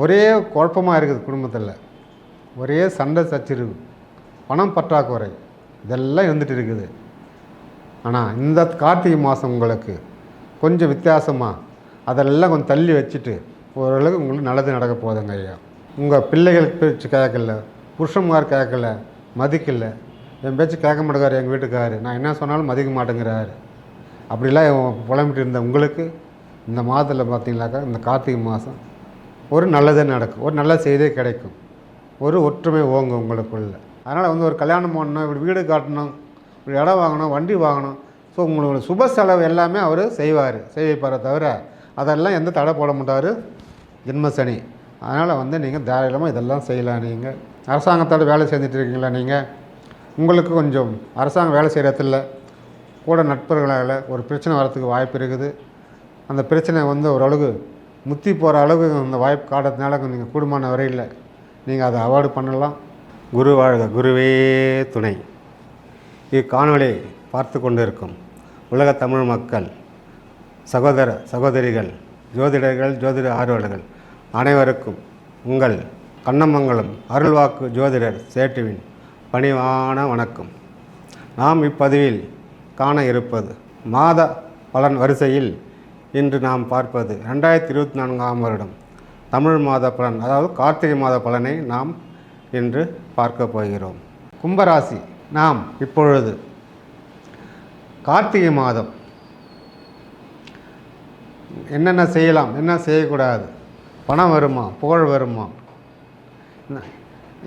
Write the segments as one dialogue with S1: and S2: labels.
S1: ஒரே குழப்பமாக இருக்குது குடும்பத்தில். ஒரே சண்டை சச்சரிவு பணம் பற்றாக்குறை இதெல்லாம் இருந்துகிட்டு இருக்குது. ஆனால் இந்த கார்த்திகை மாதம் உங்களுக்கு கொஞ்சம் வித்தியாசமாக அதெல்லாம் கொஞ்சம் தள்ளி வச்சுட்டு ஓரளவுக்கு உங்களுக்கு நல்லது நடக்க போதுங்க ஐயா. உங்கள் பிள்ளைகளுக்கு பேச்சு கேட்கல புருஷன்மார் கேட்கல மதிக்கல. என் பேச்சு கேட்க மாட்டேங்கிறார் எங்கள் வீட்டுக்காரு. நான் என்ன சொன்னாலும் மதிக்க மாட்டேங்கிறாரு. அப்படிலாம் புலம்பிட்டு இருந்த உங்களுக்கு இந்த மாதத்தில் பார்த்தீங்கன்னாக்கா இந்த கார்த்திகை மாதம் ஒரு நல்லதே நடக்கும் ஒரு நல்ல செய்தியே கிடைக்கும். ஒரு ஒற்றுமை ஓங்கும் உங்களுக்குள்ள. அதனால் வந்து ஒரு கல்யாணம் பண்ணணும் இப்படி வீடு காட்டணும் இப்படி இடம் வாங்கணும் வண்டி வாங்கணும். ஸோ உங்களோட சுப செலவு எல்லாமே அவர் செய்வார் செய்வாரே தவிர அதெல்லாம் எந்த தடை போட மாட்டார் ஜென்மசனி. அதனால் வந்து நீங்கள் தாராளமாக இதெல்லாம் செய்யலாம் நீங்கள் அரசாங்கத்தோட வேலை செஞ்சுட்டு இருக்கீங்களா நீங்கள் உங்களுக்கு கொஞ்சம் அரசாங்கம் வேலை செய்கிற இடத்துல கூட நட்பர்களால் ஒரு பிரச்சனை வரத்துக்கு வாய்ப்பு இருக்குது. அந்த பிரச்சனை வந்து ஓரளவுக்கு முத்தி போகிற அளவுக்கு அந்த வாய்ப்பு காட்டுறதுனால நீங்கள் கூடுமான வரையில் நீங்கள் அதை அவார்டு பண்ணலாம். குரு வாழ்க குருவே துணை. இக்காணொலியை பார்த்து கொண்டிருக்கும் உலக தமிழ் மக்கள் சகோதர சகோதரிகள் ஜோதிடர்கள் ஜோதிட ஆர்வலர்கள் அனைவருக்கும் உங்கள் கண்ணமங்கலம் அருள்வாக்கு ஜோதிடர் சேட்டுவின் பணிவான வணக்கம். நாம் இப்பதிவில் காண இருப்பது மாத பலன் வரிசையில் இன்று நாம் பார்ப்பது ரெண்டாயிரத்தி இருபத்தி நான்காம் வருடம். தமிழ் மாத பலன் அதாவது கார்த்திகை மாத பலனை நாம் இன்று பார்க்க போகிறோம். கும்பராசி நாம் இப்பொழுது கார்த்திகை மாதம். என்னென்ன செய்யலாம் என்ன செய்யக்கூடாது பணம் வருமா புகழ் வருமா?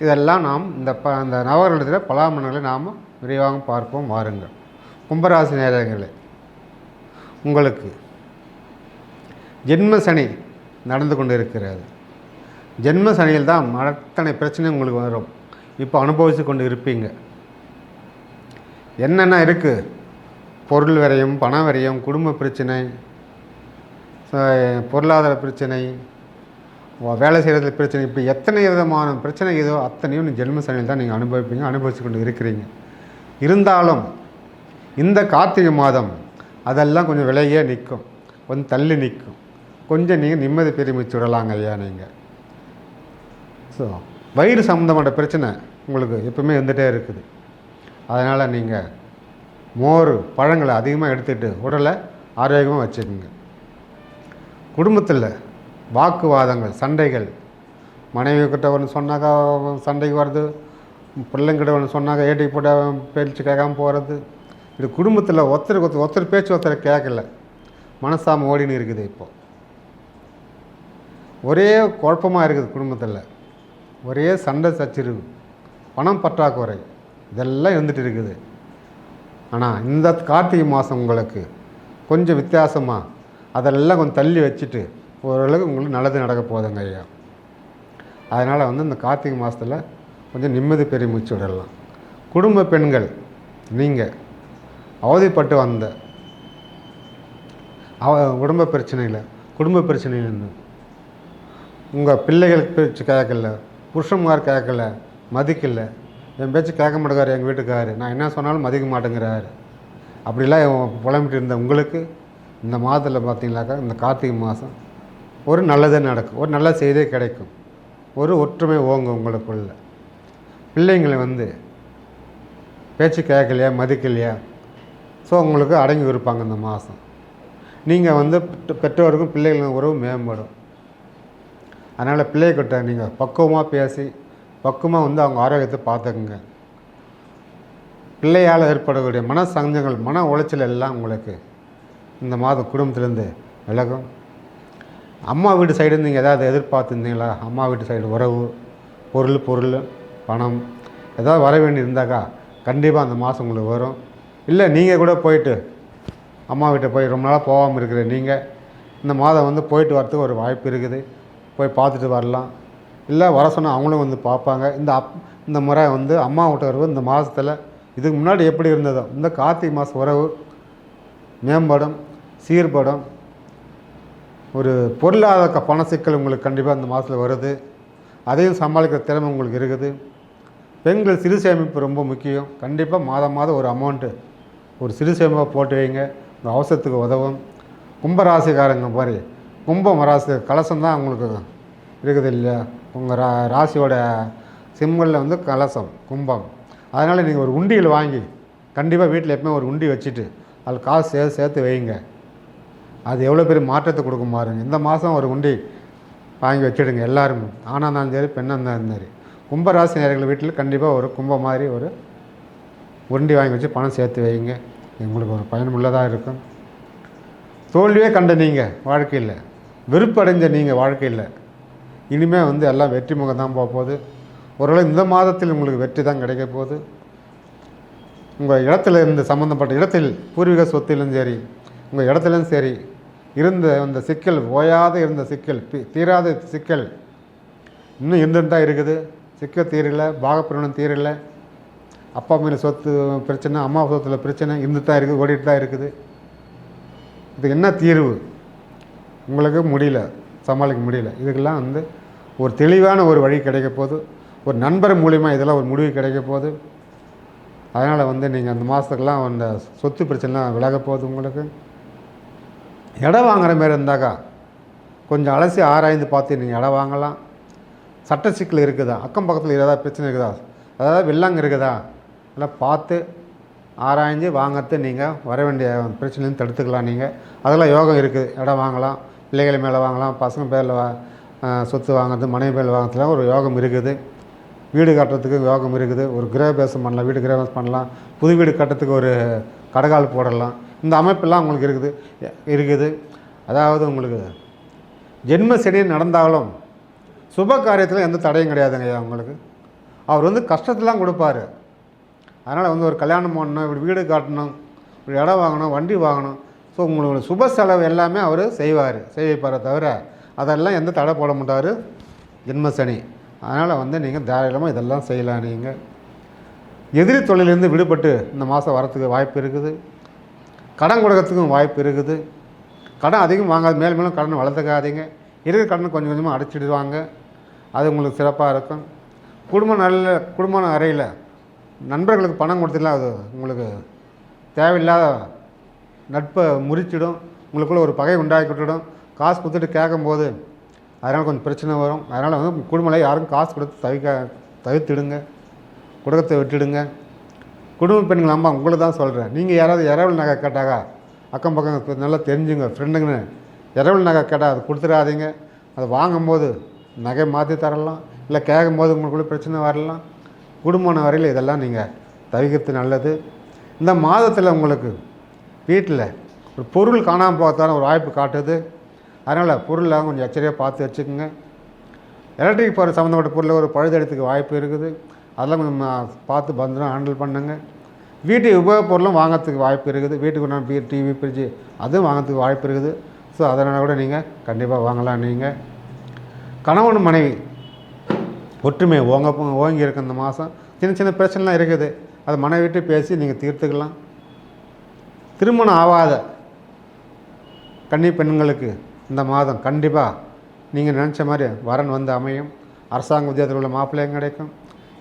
S1: இதெல்லாம் நாம் இந்த ப அந்த நவகிரகத்தில் பலாமணங்களை நாம் விரிவாக பார்ப்போம் வாருங்கள். கும்பராசி நேரங்களே உங்களுக்கு ஜென்ம சனி நடந்து கொண்டு இருக்கிறது ஜென்ம சனியில் தான் அத்தனை பிரச்சனை உங்களுக்கு வரும். இப்போ அனுபவித்து கொண்டு இருப்பீங்க. என்னென்ன இருக்குது பொருள் விரயம் பண விரயம் குடும்ப பிரச்சனை பொருளாதார பிரச்சனை வேலை செய்கிறது பிரச்சனை இப்படி எத்தனை விதமான பிரச்சனை ஏதோ அத்தனையும் நீ ஜென்ம சனியில் தான் நீங்கள் அனுபவிப்பீங்க அனுபவித்து கொண்டு இருக்கிறீங்க. இருந்தாலும் இந்த கார்த்திகை மாதம் அதெல்லாம் கொஞ்சம் விலையே நிற்கும். கொஞ்சம் தள்ளி நிற்கும். கொஞ்சம் நீங்கள் நிம்மதி பெருமிச்சு விடலாங்க ஐயா நீங்கள் ஸோ வயிறு சம்மந்தமான பிரச்சனை உங்களுக்கு எப்பவுமே இருந்துகிட்டே இருக்குது. அதனால் நீங்கள் மோர் பழங்களை அதிகமாக எடுத்துகிட்டு உடலை ஆரோக்கியமாக வச்சுக்கோங்க. குடும்பத்தில் வாக்குவாதங்கள் சண்டைகள். மனைவி கிட்ட ஒன்று சொன்னாக்கா சண்டைக்கு வர்றது பிள்ளைங்கிட்ட ஒன்று சொன்னாக்கா ஏட்டி போட்ட பேச்சு கேட்காம போகிறது இது குடும்பத்தில் ஒருத்தருக்கு ஒருத்தர் ஒருத்தர் பேச்சு ஒருத்தர் கேட்கல. மனசாம ஓடின்னு இருக்குது இப்போ. ஒரே குழப்பமாக இருக்குது குடும்பத்தில். ஒரே சண்டை சச்சிரிவு பணம் பற்றாக்குறை இதெல்லாம் இருந்துகிட்டு இருக்குது. ஆனால் இந்த கார்த்திகை மாதம் உங்களுக்கு கொஞ்சம் வித்தியாசமாக அதெல்லாம் கொஞ்சம் தள்ளி வச்சுட்டு ஓரளவுக்கு உங்களுக்கு நல்லது நடக்க போதுங்க ஐயா. அதனால் வந்து இந்த கார்த்திகை மாதத்தில் கொஞ்சம் நிம்மதி பெரிய மூச்சு விடலாம். குடும்ப பெண்கள் நீங்கள் அவதிப்பட்டு வந்த அவ குடும்ப பிரச்சனையில் குடும்ப பிரச்சனையிலேருந்து உங்கள் பிள்ளைகளுக்கு பேச்சு கேட்கல புருஷன்மார் கேட்கல மதிக்கல. என் பேச்சு கேட்க மாட்டேங்காரு எங்கள் வீட்டுக்காரு. நான் என்ன சொன்னாலும் மதிக்க மாட்டேங்கிறாரு. அப்படிலாம் புலம்பிட்டு இருந்த உங்களுக்கு இந்த மாதத்தில் பார்த்தீங்களாக்கா இந்த கார்த்திகை மாதம் ஒரு நல்லதே நடக்கும். ஒரு நல்ல செய்தியே கிடைக்கும். ஒரு ஒற்றுமை ஓங்கும் உங்களுக்குள்ள. பிள்ளைங்களை வந்து பேச்சு கேட்கலையா மதிக்கலையா? ஸோ உங்களுக்கு அடங்கி இருப்பாங்க இந்த மாதம். நீங்கள் வந்து பெற்ற- பெற்றோருக்கும் பிள்ளைகளுக்கும் உறவு மேம்படும். அதனால் பிள்ளைகிட்ட நீங்கள் பக்குவமாக பேசி பக்குவமாக வந்து அவங்க ஆரோக்கியத்தை பார்த்துக்குங்க. பிள்ளையால் ஏற்படக்கூடிய மன சங்கங்கள் மன உளைச்சல் எல்லாம் உங்களுக்கு இந்த மாதம் குடும்பத்திலேருந்து விலகும். அம்மா வீட்டு சைடு நீங்கள் ஏதாவது எதிர்பார்த்துருந்தீங்களா? அம்மா வீட்டு சைடு உறவு பொருள் பொருள் பணம் ஏதாவது வர வேண்டி இருந்தாக்கா கண்டிப்பாக அந்த மாதம் உங்களுக்கு வரும். இல்லை நீங்கள் கூட போயிட்டு அம்மா வீட்டை போய் ரொம்ப நாளாக போகாமல் இருக்கிற நீங்கள் இந்த மாதம் வந்து போயிட்டு வரத்துக்கு ஒரு வாய்ப்பு இருக்குது. போய் பார்த்துட்டு வரலாம். இல்லை வர சொன்னால் அவங்களும் வந்து பார்ப்பாங்க. இந்த அப் இந்த முறை வந்து அம்மா வீட்டு உறவு இந்த மாதத்தில் இதுக்கு முன்னாடி எப்படி இருந்ததோ இந்த கார்த்திகை மாத உறவு மேம்படும் சீர்படும். ஒரு பொருளாதார க- பண சிக்கல் உங்களுக்கு கண்டிப்பாக இந்த மாதத்தில் வருது. அதையும் சமாளிக்கிற திறமை உங்களுக்கு இருக்குது. பெண்கள் சிறு சேமிப்பு ரொம்ப முக்கியம். கண்டிப்பாக மாதம் மாதம் ஒரு அமௌண்ட்டு ஒரு சிறு சேமிப்பாக போட்டு வைங்க. உங்கள் அவசரத்துக்கு உதவும். கும்பராசிக்காரங்க மாதிரி கும்பம் ராசி கலசம் தான் உங்களுக்கு இருக்குது இல்லையா? உங்கள் ரா ராசியோட சிம்மலில் வந்து கலசம் கும்பம். அதனால் நீங்கள் ஒரு உண்டியல் வாங்கி கண்டிப்பாக வீட்டில் எப்பவுமே ஒரு உண்டி வச்சுட்டு அதில் காசு சேர்த்து சேர்த்து வைங்க. அது எவ்வளோ பெரிய மாற்றத்தை கொடுக்கும் பாருங்க. இந்த மாதம் ஒரு உண்டி வாங்கி வச்சுடுங்க எல்லாரும். ஆணாக இருந்தாலும் சரி பெண்ணாக இருந்தாலும் சரி. கும்பராசி நேரங்கள் வீட்டில் கண்டிப்பாக ஒரு கும்பம் மாதிரி ஒரு உருண்டி வாங்கி வச்சு பணம் சேர்த்து வைங்க. எங்களுக்கு ஒரு பயனுள்ளதாக இருக்கும். தோல்வியே கண்ட நீங்கள் வாழ்க்கையில். வெறுப்படைஞ்ச நீங்கள் வாழ்க்கையில் இனிமேல் வந்து எல்லாம் வெற்றி முகம் தான் போக போகுது. ஓரளவு இந்த மாதத்தில் உங்களுக்கு வெற்றி தான் கிடைக்க போகுது. உங்கள் இடத்துல இருந்து சம்மந்தப்பட்ட இடத்தில் பூர்வீக சொத்திலும் சரி உங்கள் இடத்துலையும் சரி இருந்த அந்த சிக்கல் ஓயாத இருந்த சிக்கல் தீராத சிக்கல் இன்னும் இருந்துட்டு தான் இருக்குது. சிக்கல் தீரலை பாகப்பிரவணம் தீரலை அப்பா மேலே சொத்து பிரச்சனை அம்மா சொத்துல பிரச்சனை இருந்துட்டு தான் இருக்குது ஓடிட்டு தான் இருக்குது. இதுக்கு என்ன தீர்வு? உங்களுக்கு முடியல சமாளிக்க முடியல. இதுக்கெல்லாம் வந்து ஒரு தெளிவான ஒரு வழி கிடைக்க போது ஒரு நண்பர் மூலிமா இதெல்லாம் ஒரு முடிவு கிடைக்க போது அதனால் வந்து நீங்கள் அந்த மாதத்துக்கெல்லாம் அந்த சொத்து பிரச்சனைலாம் விலக போகுது உங்களுக்கு. இடம் வாங்குற மாரி இருந்தாக்கா கொஞ்சம் அலசி ஆராய்ந்து பார்த்து நீங்கள் இடம் வாங்கலாம். சட்ட சிக்கல் இருக்குதா? அக்கம் பக்கத்தில் ஏதாவது பிரச்சனை இருக்குதா? அதாவது வெள்ளாங்க இருக்குதா? எல்லாம் பார்த்து ஆராய்ஞ்சு வாங்கிறது நீங்கள் வர வேண்டிய பிரச்சனையும் தடுத்துக்கலாம் நீங்கள் அதெல்லாம் யோகம் இருக்குது. இடம் வாங்கலாம். பிள்ளைகள் மேலே வாங்கலாம் பசங்க பேரில் வா சொத்து வாங்குறது மனைவி பேரில் வாங்குறதுலாம் ஒரு யோகம் இருக்குது. வீடு கட்டுறதுக்கு யோகம் இருக்குது. ஒரு கிரகபேசம் பண்ணலாம் வீடு கிரகபேசம் பண்ணலாம் புது வீடு கட்டுறதுக்கு ஒரு கடகால் போடலாம். இந்த அமைப்பெல்லாம் உங்களுக்கு இருக்குது இருக்குது. அதாவது உங்களுக்கு ஜென்ம செடி நடந்தாலும் சுப காரியத்தில் எந்த தடையும் கிடையாதுங்க ஐயா உங்களுக்கு. அவர் வந்து கஷ்டத்தெலாம் கொடுப்பாரு. அதனால் வந்து ஒரு கல்யாணம் பண்ணணும் இப்படி வீடு காட்டணும் இப்படி இடம் வாங்கணும் வண்டி வாங்கணும் ஸோ உங்களுக்கு சுப செலவு எல்லாமே அவர் செய்வார். செய்வாரே தவிர அதெல்லாம் எந்த தடை போட மாட்டார். ஜென்மசனி அதனால் வந்து நீங்கள் தாராளமாக இதெல்லாம் செய்யலாம் நீங்கள் எதிரி தொழிலிருந்து விடுபட்டு இந்த மாதம் வரத்துக்கு வாய்ப்பு இருக்குது. கடன் கொடுக்கறதுக்கும் வாய்ப்பு இருக்குது. கடன் அதிகம் வாங்காது மேலும் மேலும் கடன் வளர்த்துக்காதீங்க. இருக்கிற கடன் கொஞ்சம் கொஞ்சமாக அடைச்சிடுவாங்க. அது உங்களுக்கு சிறப்பாக இருக்கும். குடும்ப நல்ல குடும்ப அறையில் நண்பர்களுக்கு பணம் கொடுத்துலாம் அது உங்களுக்கு தேவையில்லாத நட்பை முறிச்சிடும் உங்களுக்குள்ளே ஒரு பகை உண்டாக்கி விட்டுடும். காசு கொடுத்துட்டு கேட்கும்போது அதனால் கொஞ்சம் பிரச்சனை வரும். அதனால் வந்து குடும்பத்தில் யாருக்கும் காசு கொடுத்து தவிக்க தவிர்த்துடுங்க. குடும்பத்தை விட்டுடுங்க. குடும்ப பெண்கள் அம்மா உங்களை தான் சொல்கிறேன் நீங்கள் யாராவது இரவல் நகை கேட்டாக்கா அக்கம் பக்கம் நல்லா தெரிஞ்சுங்க ஃப்ரெண்டுங்கன்னு இரவல் நகை கேட்டால் அது கொடுத்துடாதீங்க. அதை வாங்கும்போது நகை மாற்றி தரலாம். இல்லை கேட்கும்போது உங்களுக்குள்ள பிரச்சனை வரலாம். குடும்பம் வரையில் இதெல்லாம் நீங்கள் தவிர்க்கிறது நல்லது. இந்த மாதத்தில் உங்களுக்கு வீட்டில் ஒரு பொருள் காணாமல் பார்த்தாலும் ஒரு வாய்ப்பு காட்டுது. அதனால் பொருளெலாம் கொஞ்சம் எச்சரிக்கையாக பார்த்து வச்சுக்கோங்க. எலக்ட்ரிக் பொருள் சம்மந்தப்பட்ட பொருளில் ஒரு பழுதெடுத்துக்கு வாய்ப்பு இருக்குது. அதெல்லாம் கொஞ்சம் பார்த்து பத்திரம் ஹேண்டில் பண்ணுங்க. வீட்டு உபயோகப் பொருளும் வாங்கிறதுக்கு வாய்ப்பு இருக்குது. வீட்டுக்கு நான் பீர் டிவி ஃப்ரிட்ஜு அதுவும் வாங்கிறதுக்கு வாய்ப்பு இருக்குது. ஸோ அதனால் கூட நீங்கள் கண்டிப்பாக வாங்கலாம் நீங்கள் கணவன் மனைவி ஒற்றுமை ஓங்க ஓங்கி இருக்கு இந்த மாதம். சின்ன சின்ன பிரச்சனைலாம் இருக்குது. அதை மனைவி விட்டு பேசி நீங்கள் தீர்த்துக்கலாம். திருமணம் ஆகாத கன்னி பெண்களுக்கு இந்த மாதம் கண்டிப்பாக நீங்கள் நினச்ச மாதிரி வரன் வந்து அமையும். அரசாங்க உத்தியோகத்தில் உள்ள மாப்பிள்ளையும் கிடைக்கும்.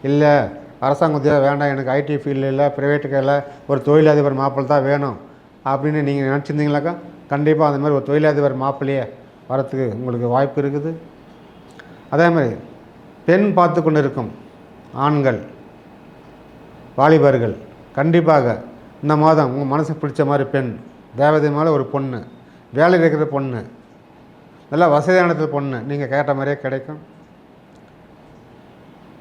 S1: இல்லை அரசாங்க உத்தியோகம் வேண்டாம் எனக்கு ஐடி ஃபீல்டில் இல்லை ப்ரைவேட்டுக்கு இல்லை ஒரு தொழிலதிபர் மாப்பிள்ளை தான் வேணும் அப்படின்னு நீங்கள் நினச்சிருந்தீங்களாக்கா கண்டிப்பாக அந்த மாதிரி ஒரு தொழிலதிபர் மாப்பிள்ளையே வரத்துக்கு உங்களுக்கு வாய்ப்பு இருக்குது. அதே மாதிரி பெண் பார்த்து கொண்டு இருக்கும் ஆண்கள் வாலிபர்கள் கண்டிப்பாக இந்த மாதம் உங்கள் மனசுக்கு பிடிச்ச மாதிரி பெண் தேவதை மேலே ஒரு பொண்ணு வேலை இருக்கிற பொண்ணு நல்லா வசதியானது பொண்ணு நீங்கள் கேட்ட மாதிரியே கிடைக்கும்.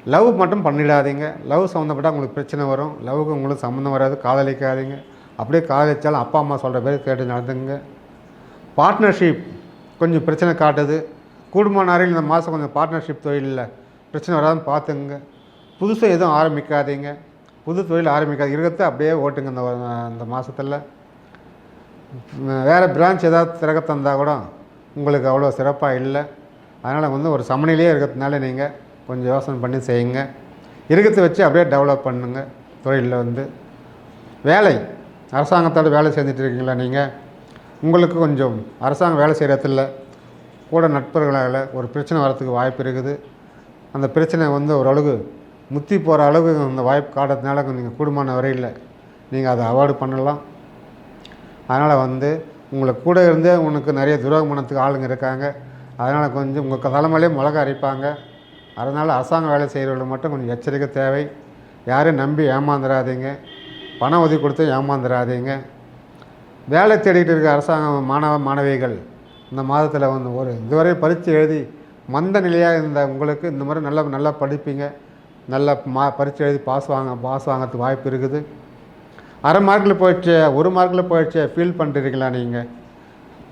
S1: லவ் மட்டும் பண்ணிடாதீங்க. லவ் சம்மந்தப்பட்டால் உங்களுக்கு பிரச்சனை வரும். லவ்வுக்கு உங்களுக்கு சம்மந்தம் வராது. காதலிக்காதீங்க. அப்படியே காதலிச்சாலும் அப்பா அம்மா சொல்கிற பேர் கேட்டு நடந்துங்க பார்ட்னர்ஷிப் கொஞ்சம் பிரச்சனை காட்டுது. குடும்ப நிறையில் இந்த மாதம் கொஞ்சம் பார்ட்னர்ஷிப் தொழிலில் பிரச்சனை வராதுன்னு பார்த்துங்க புதுசாக எதுவும் ஆரம்பிக்காதீங்க. புது தொழில் ஆரம்பிக்காது. இருக்கிறத அப்படியே ஓட்டுங்க. இந்த இந்த மாதத்தில் வேறு பிரான்ச் ஏதாவது திறக்க தந்தால் கூட உங்களுக்கு அவ்வளோ சிறப்பாக இல்லை. அதனால் வந்து ஒரு சமநிலையே இருக்கிறதுனால நீங்கள் கொஞ்சம் யோசனை பண்ணி செய்யுங்க. இருக்கிறத வச்சு அப்படியே டெவலப் பண்ணுங்க. தொழிலில் வந்து வேலை. அரசாங்கத்தோட வேலை செஞ்சுட்டு இருக்கீங்களா நீங்கள் உங்களுக்கு கொஞ்சம் அரசாங்கம் வேலை செய்கிற இடத்துல கூட நட்பர்களால் ஒரு பிரச்சனை வரத்துக்கு வாய்ப்பு இருக்குது. அந்த பிரச்சனை வந்து ஓரளவுக்கு முத்தி போகிற அளவுக்கு அந்த வாய்ப்பு காட்டுறதுனால நீங்கள் கூடுமான வரையில் நீங்கள் அதை அவாய்டு பண்ணலாம். அதனால் வந்து உங்களை கூட இருந்தே உனக்கு நிறைய துரோகம் பண்ணத்துக்கு ஆளுங்க இருக்காங்க. அதனால் கொஞ்சம் உங்கள் தலைமையிலே மிளகா அரைப்பாங்க. அதனால் அரசாங்க வேலை செய்கிறவங்களுக்கு மட்டும் கொஞ்சம் எச்சரிக்கை தேவை. யாரையும் நம்பி ஏமாந்துடாதீங்க பணம் உதவி கொடுத்து ஏமாந்துடாதீங்க வேலை தேடிக்கிட்டு இருக்க அரசாங்க மாணவ மாணவிகள் இந்த மாதத்தில் வந்து ஒரு இதுவரை பரீட்சை எழுதி மந்த நிலையாக இருந்த உங்களுக்கு இந்த மாதிரி நல்லா நல்லா படிப்பீங்க. நல்ல மா பரீட்சை எழுதி பாஸ் வாங்க பாஸ் வாங்கிறதுக்கு வாய்ப்பு இருக்குது. அரை மார்க்கில் போயிடுச்சு ஒரு மார்க்கில் போயிடுச்சு ஃபீல் பண்ணுறீங்களா நீங்கள்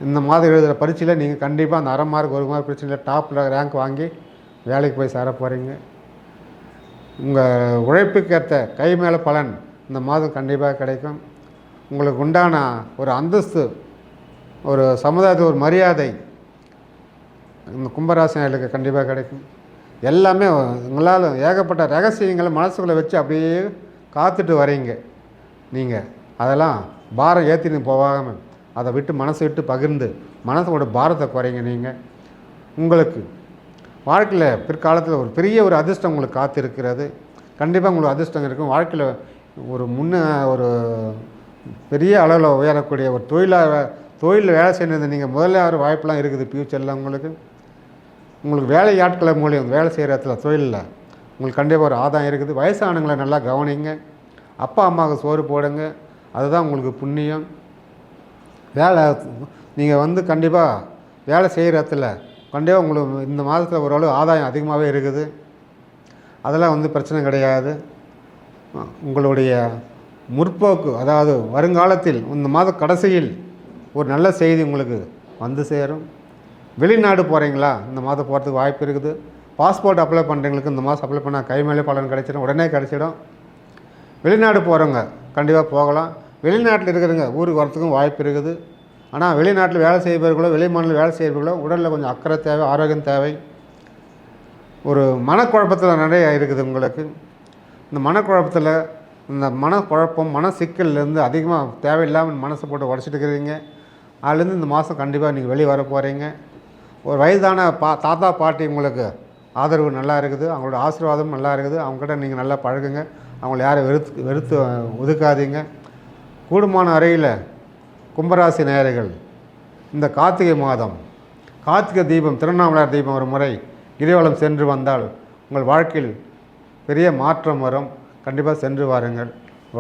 S1: இந்த மாதம் எழுதுகிற பரீட்சையில் நீங்கள் கண்டிப்பாக அந்த அரை மார்க் ஒரு மார்க் பிரச்சனையில் டாப்பில் ரேங்க் வாங்கி வேலைக்கு போய் சேர போகிறீங்க உங்கள் உழைப்புக்கேற்ற கை மேலே பலன் இந்த மாதம் கண்டிப்பாக கிடைக்கும். உங்களுக்கு உண்டான ஒரு அந்தஸ்து ஒரு சமுதாயத்தில் ஒரு மரியாதை இந்த கும்பராசினர்களுக்கு கண்டிப்பாக கிடைக்கும். எல்லாமே உங்களால் ஏகப்பட்ட ரகசியங்களை மனசுக்குள்ளே வச்சு அப்படியே காத்துட்டு வரீங்க. நீங்கள் அதெல்லாம் பாரம் ஏற்றின்னு போகாமல் அதை விட்டு மனசை விட்டு பகிர்ந்து மனசோட பாரத்தை குறைங்க நீங்கள் உங்களுக்கு வாழ்க்கையில் பிற்காலத்தில் ஒரு பெரிய ஒரு அதிர்ஷ்டம் உங்களுக்கு காத்திருக்கிறது. கண்டிப்பாக உங்களுக்கு அதிர்ஷ்டம் இருக்கும். வாழ்க்கையில் ஒரு முன்ன ஒரு பெரிய அளவில் உயரக்கூடிய ஒரு தொழிலாக தொழிலில் வேலை செய்யறது நீங்கள் முதல்ல ஒரு வாய்ப்பெலாம் இருக்குது. ஃப்யூச்சரில் உங்களுக்கு. உங்களுக்கு வேலை ஆட்களை மூலியம் வேலை செய்கிற இடத்துல தொழிலில் உங்களுக்கு கண்டிப்பாக ஒரு ஆதாயம் இருக்குது. வயசானவங்களை நல்லா கவனிங்க. அப்பா அம்மாவுக்கு சோறு போடுங்க. அதுதான் உங்களுக்கு புண்ணியம். வேலை நீங்கள் வந்து கண்டிப்பாக வேலை செய்கிற இடத்துல கண்டிப்பாக உங்களுக்கு இந்த மாதத்தில் ஓரளவு ஆதாயம் அதிகமாகவே இருக்குது. அதெல்லாம் வந்து பிரச்சனை கிடையாது. உங்களுடைய முற்போக்கு அதாவது வருங்காலத்தில் இந்த மாத கடைசியில் ஒரு நல்ல செய்தி உங்களுக்கு வந்து சேரும். வெளிநாடு போகிறீங்களா இந்த மாதம் போகிறதுக்கு வாய்ப்பு இருக்குது. பாஸ்போர்ட் அப்ளை பண்ணுறவங்களுக்கு இந்த மாதம் அப்ளை பண்ணால் கை மேலே பலன் கிடச்சிடும் உடனே கிடச்சிடும். வெளிநாடு போகிறவங்க கண்டிப்பாக போகலாம். வெளிநாட்டில் இருக்கிறவங்க ஊருக்கு வரத்துக்கும் வாய்ப்பு இருக்குது. ஆனால் வெளிநாட்டில் வேலை செய்பவர்களோ வெளி மாநில வேலை செய்பவர்களோ உடலில் கொஞ்சம் அக்கறை தேவை ஆரோக்கியம் தேவை. ஒரு மனக்குழப்பத்தில் நிறைய இருக்குது உங்களுக்கு. இந்த மனக்குழப்பத்தில் இந்த மனக்குழப்பம் மன சிக்கல்லேருந்து அதிகமாக தேவையில்லாமல் மனசை போட்டு உடச்சிட்டு இருக்கிறீங்க. அதுலேருந்து இந்த மாதம் கண்டிப்பாக நீங்கள் வெளியே வர போகிறீங்க ஒரு வயதான பா தாத்தா பாட்டி உங்களுக்கு ஆதரவு நல்லா இருக்குது. அவங்களோட ஆசீர்வாதம் நல்லா இருக்குது. அவங்ககிட்ட நீங்கள் நல்லா பழகுங்க. அவங்கள யாரை வெறுத்து வெறுத்து ஒதுக்காதீங்க. கூடுமான அறையில் கும்பராசி நேயர்கள் இந்த கார்த்திகை மாதம் கார்த்திகை தீபம் திருவண்ணாமலையார் தீபம் ஒரு முறை கிரிவலம் சென்று வந்தால் உங்கள் வாழ்க்கையில் பெரிய மாற்றம் வரும். கண்டிப்பாக சென்று வாருங்கள்.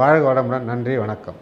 S1: வாழ்க வளமுடன். நன்றி வணக்கம்.